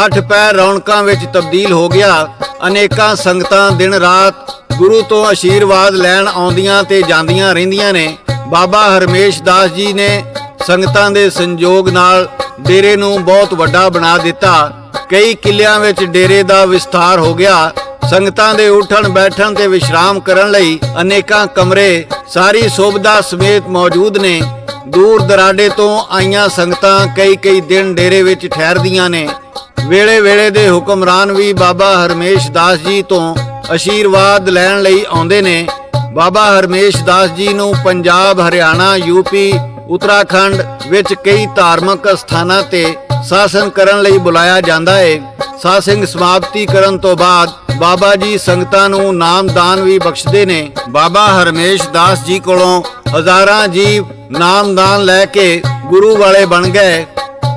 ਅੱਠ ਪੈਰ ਰੌਣਕਾਂ ਵਿੱਚ ਤਬਦੀਲ ਹੋ ਗਿਆ। ਅਨੇਕਾਂ ਸੰਗਤਾਂ ਦਿਨ ਰਾਤ ਗੁਰੂ ਤੋਂ ਆਸ਼ੀਰਵਾਦ ਲੈਣ ਆਉਂਦੀਆਂ ਤੇ ਜਾਂਦੀਆਂ ਰਹਿੰਦੀਆਂ ਨੇ। ਬਾਬਾ ਹਰਮੇਸ਼ ਦਾਸ ਜੀ ਨੇ ਸੰਗਤਾਂ ਦੇ ਸੰਯੋਗ ਨਾਲ ਡੇਰੇ ਨੂੰ ਬਹੁਤ ਵੱਡਾ ਬਣਾ ਦਿੱਤਾ। ਕਈ ਕਿੱਲਿਆਂ ਵਿੱਚ ਡੇਰੇ ਦਾ ਵਿਸਥਾਰ ਹੋ ਗਿਆ। ਸੰਗਤਾਂ ਦੇ ਉਠਣ ਬੈਠਣ ਤੇ ਵਿਸ਼ਰਾਮ ਕਰਨ ਲਈ ਅਨੇਕਾਂ ਕਮਰੇ, ਸਾਰੀ ਸੁਵਿਧਾ ਸਮੇਤ ਮੌਜੂਦ ਨੇ। ਦੂਰ ਦਰਾਡੇ ਤੋਂ ਆਈਆਂ ਸੰਗਤਾਂ ਕਈ ਕਈ ਦਿਨ ਡੇਰੇ ਵਿੱਚ ਠਹਿਰਦੀਆਂ ਨੇ। ਵੇਲੇ ਵੇਲੇ ਦੇ ਹੁਕਮਰਾਨ ਵੀ ਬਾਬਾ ਹਰਮੇਸ਼ ਦਾਸ ਜੀ ਤੋਂ ਆਸ਼ੀਰਵਾਦ ਲੈਣ ਲਈ ਆਉਂਦੇ ਨੇ। ਬਾਬਾ ਹਰਮੇਸ਼ ਦਾਸ ਜੀ ਨੂੰ ਪੰਜਾਬ, ਹਰਿਆਣਾ ਯੂਪੀ ਉਤਰਾਖੰਡ ਵਿੱਚ ਕਈ ਧਾਰਮਿਕ ਸਥਾਨਾਂ ਤੇ ਸਾਸਨ ਕਰਨ ਲਈ ਬੁਲਾਇਆ ਜਾਂਦਾ ਹੈ ਸ਼ਾਸਿੰਗ ਸਮਾਪਤੀ ਕਰਨ ਤੋਂ ਬਾਅਦ ਬਾਬਾ ਜੀ ਸੰਗਤਾਂ ਨੂੰ ਨਾਮਦਾਨ ਵੀ ਬਖਸ਼ਦੇ ਨੇ। ਬਾਬਾ ਹਰਮੇਸ਼ ਦਾਸ ਜੀ ਕੋਲੋਂ ਹਜ਼ਾਰਾਂ ਜੀਵ ਨਾਮਦਾਨ ਲੈ ਕੇ ਗੁਰੂ ਵਾਲੇ ਬਣ ਗਏ।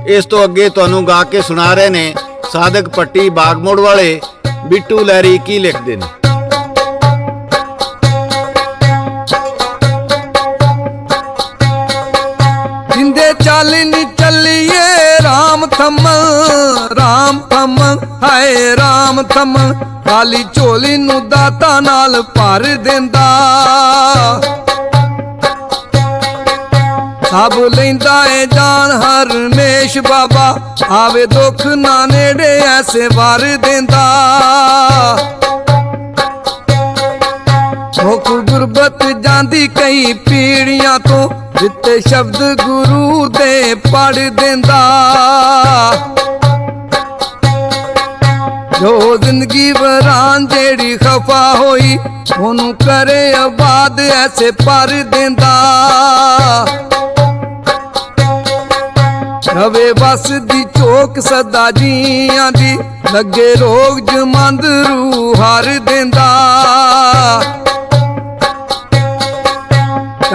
ਇਸ ਤੋਂ ਅੱਗੇ ਤੁਹਾਨੂੰ ਗਾ ਕੇ ਸੁਣਾ ਰਹੇ ਨੇ ਸਾਧਕ ਪੱਟੀ ਬਾਗਮੋੜ ਵਾਲੇ ਬਿੱਟੂ ਲੈਰੀ ਕੀ ਲਿਖਦੇ ਨੇ। ਚੱਲ ਨੀ ਚੱਲੀਏ ਰਾਮ ਥੰਮਨ ਰਾਮ ਥੰਮਨ ਹਾਏ ਰਾਮ ਥੰਮਨ ਕਾਲੀ ਝੋਲੀ ਨੂੰ ਦਾਤਾ ਨਾਲ ਭਰ ਦਿੰਦਾ। ਸਭ ਲੈਂਦਾ ਏ ਜਾਨ ਹਰਮੇਸ਼ ਬਾਬਾ, ਆਵੇ ਦੁੱਖ ਨਾ ਨੇੜੇ ਐਸੇ ਵਾਰ ਦਿੰਦਾ। ਮੁਖ ਗੁਰਬਤ ਜਾਂਦੀ ਕਈ ਪੀੜੀਆਂ ਤੋਂ, ਜਿੱਤੇ ਸ਼ਬਦ ਗੁਰੂ ਦੇ ਪੜ ਦਿੰਦਾ। ਜੋ ਜ਼ਿੰਦਗੀ ਵਰਾਨ ਜਿਹੜੀ ਖਫਾ ਹੋਈ, ਉਹਨੂੰ ਕਰੇ ਆਬਾਦ, ਐਸੇ ਪਰ ਦਿੰਦਾ। ਰਵੇ ਬਸ ਦੀ ਚੋਕ ਸਦਾ ਜੀਆਂ ਦੀ, ਲੱਗੇ ਰੋਗ ਜਮੰਦ ਰੂ ਹਰ ਦਿੰਦਾ।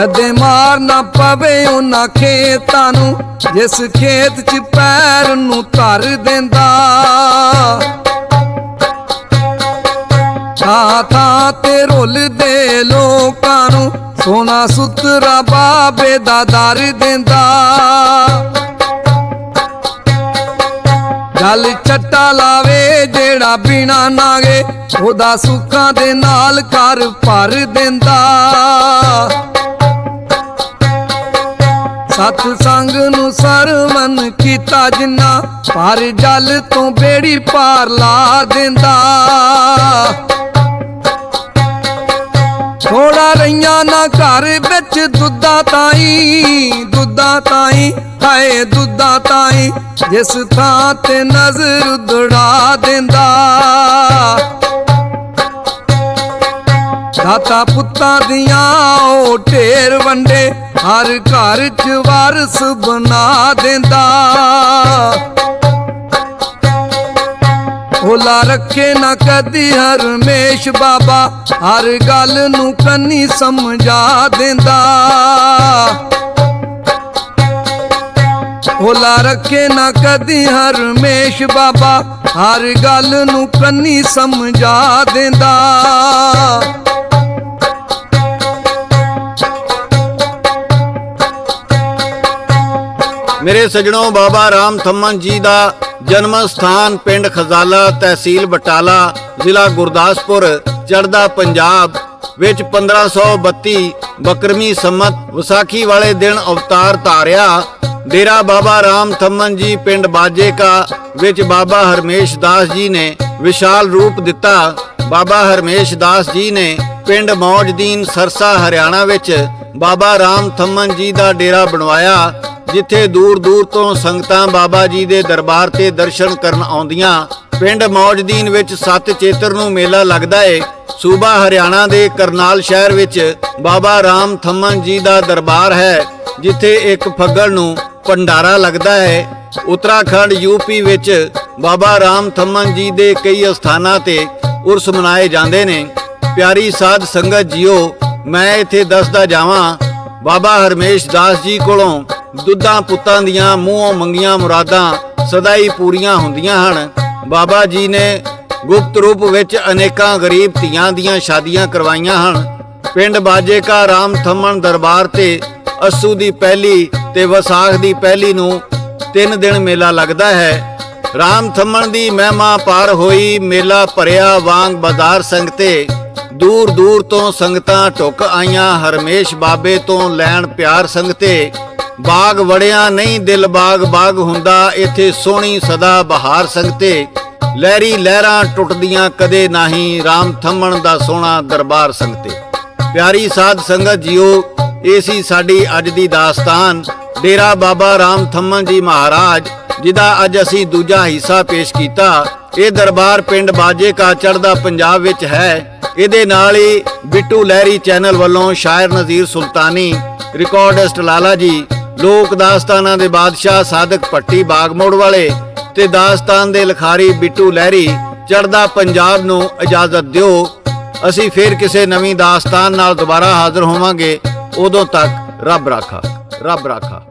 ਕਦੇ ਮਾਰ ਨਾ ਪਵੇ ਉਹਨਾਂ ਖੇਤਾਂ ਨੂੰ, ਜਿਸ ਖੇਤ 'ਚ ਪੈਰ ਨੂੰ ਧਰ ਦਿੰਦਾ। ਥਾਂ ਥਾਂ ਤੇ ਰੁੱਲਦੇ ਲੋਕਾਂ ਨੂੰ, ਸੋਨਾ ਸੁਤਰਾ ਬਾਬੇ ਦਾ ਦਰ ਦਿੰਦਾ। ਗੱਲ ਚੱਟਾ ਲਾਵੇ ਜਿਹੜਾ ਬਿਨਾ ਨਾਗੇ, ਉਹਦਾ ਸੁੱਖਾਂ ਦੇ ਨਾਲ ਘਰ ਭਰ ਦਿੰਦਾ। ਸਤ ਸੰਗ ਨੂੰ ਸਰਵਨ ਕੀਤਾ ਜਿੰਨਾ, ਪਰ ਜਲ ਤੋਂ ਬੇੜੀ ਪਾਰ ਲਾ ਦਿੰਦਾ। ਥੋੜਾ ਰਈਆਂ ਨਾ ਘਰ ਵਿੱਚ ਦੁੱਧਾ ਤਾਈ ਦੁੱਧਾ ਤਾਈ, ਹਾਏ ਦੁੱਧਾ ਤਾਈ, ਜਿਸ ਥਾਂ ਤੇ ਨਜ਼ਰ ਦੜਾ ਦਿੰਦਾ। ਦਾਤਾ ਪੁੱਤਾਂ ਦੀਆਂ ਉਹ ਢੇਰ ਵੰਡੇ, ਹਰ ਘਰ ਚ ਵਾਰਸ ਬਣਾ ਦਿੰਦਾ। ਹੋਲਾ ਰੱਖੇ ਨਾ ਕਦੀ ਹਰਮੇਸ਼ ਬਾਬਾ, ਹਰ ਗੱਲ ਨੂੰ ਕੰਨੀ ਸਮਝਾ ਦਿੰਦਾ। ਹੋਲਾ ਰੱਖੇ ਨਾ ਕਦੀ ਹਰਮੇਸ਼ ਬਾਬਾ, ਹਰ ਗੱਲ ਨੂੰ ਕੰਨੀ ਸਮਝਾ ਦਿੰਦਾ। ਮੇਰੇ ਸਜਣੋ ਬਾਬਾ ਰਾਮ ਥੰਮਨ ਜੀ ਦਾ ਜਨਮ ਸਥਾਨ ਪਿੰਡ ਖਜ਼ਾਲਾ ਤਹਿਸੀਲ ਬਟਾਲਾ, ਜ਼ਿਲ੍ਹਾ ਗੁਰਦਾਸਪੁਰ ਚੜਦਾ ਪੰਜਾਬ ਵਿੱਚ 1532 ਬਕਰਮੀ ਸੰਮਤ ਵਿਸਾਖੀ ਵਾਲੇ ਦਿਨ ਅਵਤਾਰ ਧਾਰਿਆ। ਡੇਰਾ ਬਾਬਾ ਰਾਮ ਥੰਮਨ ਜੀ ਪਿੰਡ ਬਾਜੇਕਾ ਵਿੱਚ ਬਾਬਾ ਹਰਮੇਸ਼ ਦਾਸ ਜੀ ਨੇ ਵਿਸ਼ਾਲ ਰੂਪ ਦਿੱਤਾ। ਬਾਬਾ ਹਰਮੇਸ਼ ਦਾਸ ਜੀ ਨੇ ਪਿੰਡ ਮੌਜਦੀਨ ਸਰਸਾ ਹਰਿਆਣਾ ਵਿੱਚ ਬਾਬਾ ਰਾਮ ਥੰਮਨ ਜੀ ਦਾ ਡੇਰਾ ਬਣਵਾਇਆ। ਜਿੱਥੇ ਦੂਰ ਦੂਰ ਤੋਂ ਸੰਗਤਾਂ ਬਾਬਾ ਜੀ ਦੇ ਦਰਬਾਰ ਤੇ ਦਰਸ਼ਨ ਕਰਨ ਆਉਂਦੀਆਂ, ਪਿੰਡ ਮੌਜਦੀਨ ਵਿੱਚ ਸੱਤ ਚੇਤਰ ਨੂੰ ਮੇਲਾ ਲੱਗਦਾ ਏ। ਸੂਬਾ ਹਰਿਆਣਾ ਦੇ ਕਰਨਾਲ ਸ਼ਹਿਰ ਵਿੱਚ ਬਾਬਾ ਰਾਮ ਥੰਮਨ ਜੀ ਦਾ ਦਰਬਾਰ ਹੈ, ਜਿੱਥੇ ਇੱਕ ਫੱਗੜ ਨੂੰ ਭੰਡਾਰਾ ਲੱਗਦਾ ਹੈ ਉੱਤਰਾਖੰਡ ਯੂਪੀ ਵਿੱਚ ਬਾਬਾ ਰਾਮ ਥੰਮਨ ਜੀ ਦੇ ਕਈ ਸਥਾਨਾਂ ਤੇ ਉਰਸ ਮਨਾਏ ਜਾਂਦੇ ਨੇ। ਪਿਆਰੀ ਸਾਧ ਸੰਗਤ ਜੀਓ, ਮੈਂ ਇੱਥੇ ਦੱਸਦਾ ਜਾਵਾਂ, ਬਾਬਾ ਹਰਮੇਸ਼ ਦਾਸ ਜੀ ਕੋਲੋਂ ਦੁੱਧਾਂ ਪੁੱਤਾਂ ਦੀਆਂ ਮੂੰਹੋਂ ਮੰਗੀਆਂ ਮੁਰਾਦਾਂ ਸਦਾ ਹੀ ਪੂਰੀਆਂ ਹੁੰਦੀਆਂ ਹਨ। ਬਾਬਾ ਜੀ ਨੇ ਗੁਪਤ ਰੂਪ ਵਿੱਚ ਅਨੇਕਾਂ ਗਰੀਬ ਧੀਆਂ ਦੀਆਂ ਸ਼ਾਦੀਆਂ ਕਰਵਾਈਆਂ ਹਨ। ਪਿੰਡ ਬਾਜੇਕਾ ਰਾਮ ਥੰਮਣ ਦਰਬਾਰ ਤੇ ਅਸੂ ਦੀ ਪਹਿਲੀ ਤੇ ਵਸਾਖ ਦੀ ਪਹਿਲੀ ਨੂੰ ਤਿੰਨ ਦਿਨ ਮੇਲਾ ਲੱਗਦਾ ਹੈ। ਰਾਮ ਥੰਮਣ ਦੀ ਮਹਿਮਾ ਪਾਰ ਹੋਈ ਮੇਲਾ ਭਰਿਆ ਵਾਂਗ ਬਾਜ਼ਾਰ ਸੰਗਤੇ ਦੂਰ ਦੂਰ ਤੋਂ ਸੰਗਤਾਂ ਢੁੱਕ ਆਈਆਂ ਹਰਮੇਸ਼ ਬਾਬੇ ਤੋਂ ਲੈਣ ਪਿਆਰ ਸੰਗਤੇ ਬਾਗ ਵੜਿਆ ਨਹੀਂ ਦਿਲ ਬਾਗ ਬਾਗ ਹੁੰਦਾ, ਇੱਥੇ ਸੋਹਣੀ ਸਦਾ ਬਹਾਰ ਸੰਗਤੇ। ਲਹਿਰੀ ਲਹਿਰਾਂ ਟੁੱਟਦੀਆਂ ਕਦੇ ਨਹੀਂ, ਰਾਮ ਥੰਮਣ ਦਾ ਸੋਹਣਾ ਦਰਬਾਰ ਸੰਗਤੇ। ਪਿਆਰੀ ਸਾਧ ਸੰਗਤ ਜੀਓ, ਇਹ ਸਾਡੀ ਅੱਜ ਦੀ ਦਾਸਤਾਨ। ਡੇਰਾ ਬਾਬਾ ਰਾਮ ਥੰਮਨ ਜੀ ਮਹਾਰਾਜ, ਜਿਹਦਾ ਅੱਜ ਅਸੀਂ ਦੂਜਾ ਹਿੱਸਾ ਪੇਸ਼ ਕੀਤਾ। ਇਹ ਦਰਬਾਰ ਪਿੰਡ ਬਾਜੇ ਕਾ ਚੜਦਾ ਪੰਜਾਬ ਵਿੱਚ ਹੈ। ਇਹਦੇ ਨਾਲ ਹੀ ਬਿੱਟੂ ਲਹਿਰੀ ਚੈਨਲ ਵੱਲੋਂ ਸ਼ਾਇਰ ਨਜ਼ੀਰ ਸੁਲਤਾਨੀ, ਰਿਕਾਰਡਿਸਟ ਲਾਲਾ ਜੀ ਲੋਕ ਦਾਸਤਾਨਾਂ ਦੇ ਬਾਦਸ਼ਾਹ ਸਾਦਕ ਪੱਟੀ ਬਾਗਮੋੜ ਵਾਲੇ ਤੇ ਦਾਸਤਾਨ ਦੇ ਲਖਾਰੀ ਬਿੱਟੂ ਲਹਿਰੀ ਚੜਦਾ ਪੰਜਾਬ ਨੂੰ ਇਜਾਜ਼ਤ ਦਿਓ। ਅਸੀਂ ਫੇਰ ਕਿਸੇ ਨਵੀਂ ਦਾਸਤਾਨ ਨਾਲ ਦੁਬਾਰਾ ਹਾਜ਼ਰ ਹੋਵਾਂਗੇ। ਉਦੋਂ ਤੱਕ ਰੱਬ ਰਾਖਾ ਰੱਬ ਰਾਖਾ।